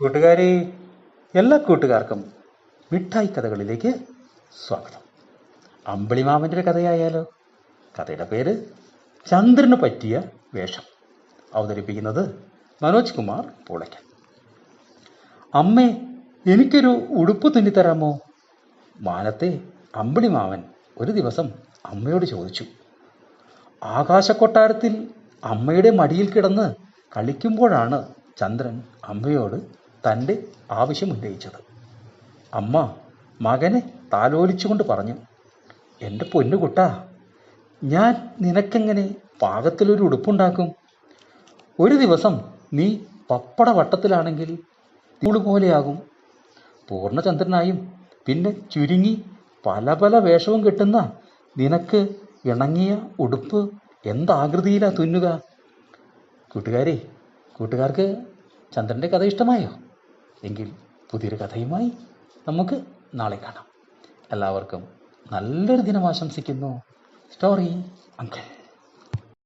കൂട്ടുകാരെ എല്ലാ കൂട്ടുകാർക്കും മിഠായി കഥകളിലേക്ക് സ്വാഗതം. അമ്പിളിമാമന്റെ ഒരു കഥയായാലോ? കഥയുടെ പേര് ചന്ദ്രന് പറ്റിയ വേഷം. അവതരിപ്പിക്കുന്നത് മനോജ് കുമാർ പൂളയ്ക്കൻ അമ്മേ എനിക്കൊരു ഉടുപ്പ് തുന്നിത്തരാമോ? മാനത്തെ അമ്പിളിമാമൻ ഒരു ദിവസം അമ്മയോട് ചോദിച്ചു. ആകാശക്കൊട്ടാരത്തിൽ അമ്മയുടെ മടിയിൽ കിടന്ന് കളിക്കുമ്പോഴാണ് ചന്ദ്രൻ അമ്മയോട് തന്റെ ആവശ്യം ഉന്നയിച്ചത്. അമ്മ മകനെ താലോലിച്ചുകൊണ്ട് പറഞ്ഞു എന്റെ പൊന്നുകുട്ട ഞാൻ നിനക്കെങ്ങനെ പാകത്തിലൊരു ഉടുപ്പുണ്ടാക്കും? ഒരു ദിവസം നീ പപ്പട വട്ടത്തിലാണെങ്കിൽ തീൾ പോലെയാകും പൂർണചന്ദ്രനായും പിന്നെ ചുരുങ്ങി പല പല വേഷവും കിട്ടുന്ന നിനക്ക് ഇണങ്ങിയ ഉടുപ്പ് എന്താകൃതിയിലാ തുന്നുക? കൂട്ടുകാരെ കൂട്ടുകാർക്ക് ചന്ദ്രന്റെ കഥ ഇഷ്ടമായോ? എങ്കിൽ പുതിയൊരു കഥയുമായി നമുക്ക് നാളെ കാണാം. എല്ലാവർക്കും നല്ലൊരു ദിനം ആശംസിക്കുന്നു. Story uncle